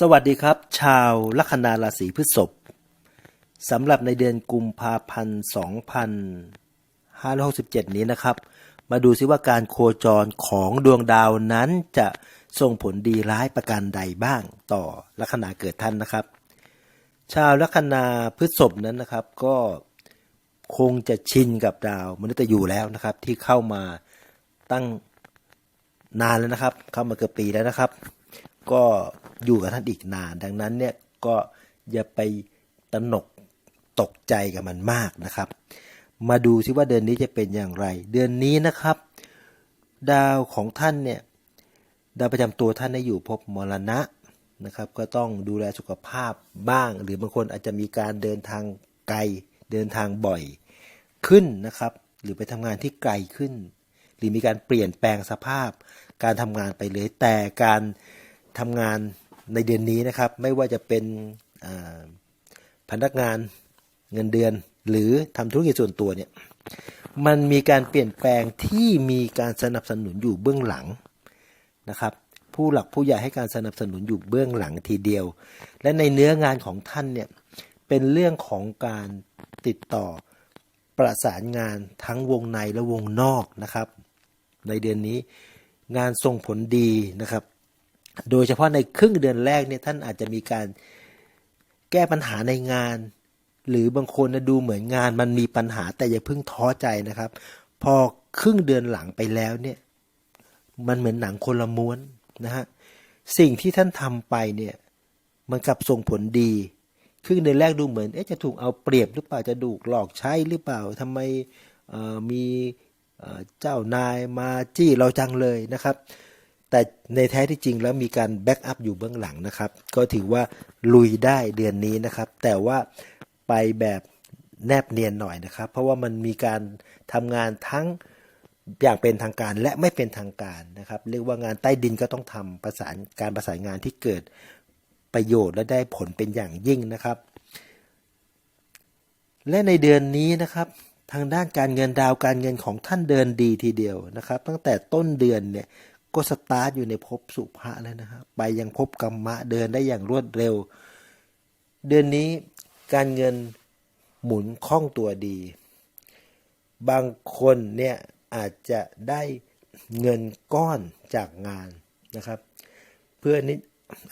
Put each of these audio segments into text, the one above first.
สวัสดีครับ ชาวลัคนาราศีพฤษภสำหรับในเดือนกุมภาพันธ์2567 นี้นะครับ มาดูซิว่าการโคจรของดวงดาวนั้นจะส่งผลดีร้ายประการใดบ้างต่อลัคนาเกิดท่านนะครับ ชาวลัคนาพฤษภนั้นนะครับ ก็คงจะชินกับดาวมนุษย์ยูแล้วนะครับ ที่เข้ามาตั้งนานแล้วนะครับ เข้ามาเกือบปีแล้วนะครับ ก็อยู่กับท่านอีกนาน ดังนั้นเนี่ยก็อย่าไปตระหนกตกใจกับมันมากนะครับ มาดูซิว่าเดือนนี้จะเป็นอย่างไร เดือนนี้นะครับ ดาวของท่านเนี่ยดาวประจำตัวท่านได้อยู่ภพมรณะนะครับ ก็ต้องดูแลสุขภาพบ้าง หรือบางคนอาจจะมีการเดินทางไกลเดินทางบ่อยขึ้นนะครับ หรือไปทำงานที่ไกลขึ้น หรือมีการเปลี่ยนแปลงสภาพ การทำงานไปเลยแต่การ ทำงานในเดือนนี้นะครับ ไม่ว่าจะเป็นพนักงานเงินเดือน หรือทำธุรกิจส่วนตัวเนี่ยมันมีการเปลี่ยนแปลงที่มีการสนับสนุนอยู่เบื้องหลังนะครับ ผู้หลักผู้ใหญ่ให้การสนับสนุนอยู่เบื้องหลังทีเดียว และในเนื้องานของท่านเนี่ยเป็นเรื่องของการติดต่อประสานงานทั้งวงในและวงนอกนะครับ ในเดือนนี้งานส่งผลดีนะครับ โดยเฉพาะในครึ่งเดือนแรกเนี่ยท่านอาจจะมีการแก้ปัญหาในงาน หรือบางคนนะดูเหมือนงานมันมีปัญหาแต่อย่าเพิ่งท้อใจนะครับ พอครึ่งเดือนหลังไปแล้วเนี่ยมันเหมือนหนังคนละม้วนนะฮะสิ่งที่ท่านทำไปเนี่ยมันกลับส่งผลดีครึ่งเดือนแรกดูเหมือนเอ๊ะจะถูกเอาเปรียบหรือเปล่าจะถูหลอกใช้หรือเปล่าทำไมมีเจ้านายมาจี้เราจังเลยนะครับ แต่ในแท้ที่จริงแล้วมีการแบ็กอัพอยู่เบื้องหลังนะครับ ก็ถือว่าลุยได้เดือนนี้นะครับ แต่ว่าไปแบบแนบเนียนหน่อยนะครับ เพราะว่ามันมีการทำงานทั้งอย่างเป็นทางการและไม่เป็นทางการนะครับ เรียกว่างานใต้ดินก็ต้องทำประสานการประสานงานที่เกิดประโยชน์และได้ผลเป็นอย่างยิ่งนะครับ และในเดือนนี้นะครับทางด้านการเงินดาวการเงินของท่านเดินดีทีเดียวนะครับ ตั้งแต่ต้นเดือนเนี่ย ก็สตาร์ทอยู่ในภพสุภะแล้วนะครับไปยังภพกรรมะเดินได้อย่างรวดเร็ว เดือนนี้การเงินหมุนคล่องตัวดี บางคนเนี่ยอาจจะได้เงินก้อนจากงานนะครับ เพื่อนี้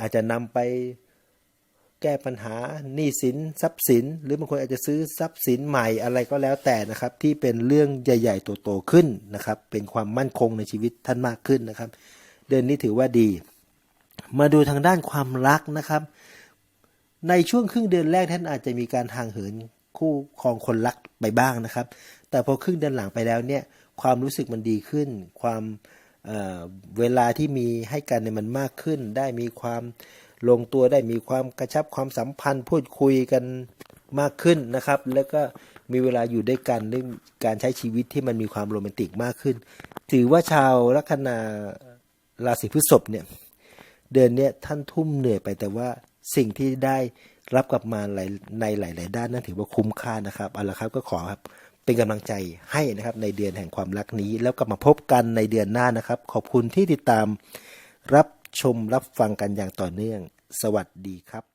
อาจจะนำไป แก้ปัญหาหนี้สินทรัพย์สิน หรือบางคนอาจจะซื้อทรัพย์สินใหม่อะไรก็แล้วแต่นะครับ ที่เป็นเรื่องใหญ่ๆโตๆขึ้นนะครับ เป็นความมั่นคงในชีวิตท่านมากขึ้นนะครับ เดือนนี้ถือว่าดี มาดูทางด้านความรักนะครับ ในช่วงครึ่งเดือนแรกท่านอาจจะมีการห่างเหินคู่ครองคนรักไปบ้างนะครับ แต่พอครึ่งเดือนหลังไปแล้วเนี่ยความรู้สึกมันดีขึ้น ความเเวลาที่มีให้กันเนี่ยมันมากขึ้น ได้มีความ ลงตัวได้มีความกระชับความสัมพันธ์พูดคุยกันมากขึ้นนะครับ แล้วก็มีเวลาอยู่ด้วยกันเรื่องการใช้ชีวิตที่มันมีความโรแมนติกมากขึ้น ถือว่าชาวลัคนาราศีพฤษภเนี่ยเดือนนี้ท่านทุ่มเหนื่อยไปแต่ว่าสิ่งที่ได้รับกลับมาในหลาย ๆ ด้านนั้นถือว่าคุ้มค่านะครับเอาละครับก็ขอครับเป็นกำลังใจให้นะครับในเดือนแห่งความรักนี้ แล้วกลับมาพบกันในเดือนหน้านะครับ ขอบคุณที่ติดตามรับชมรับฟังกันอย่างต่อเนื่อง สวัสดีครับ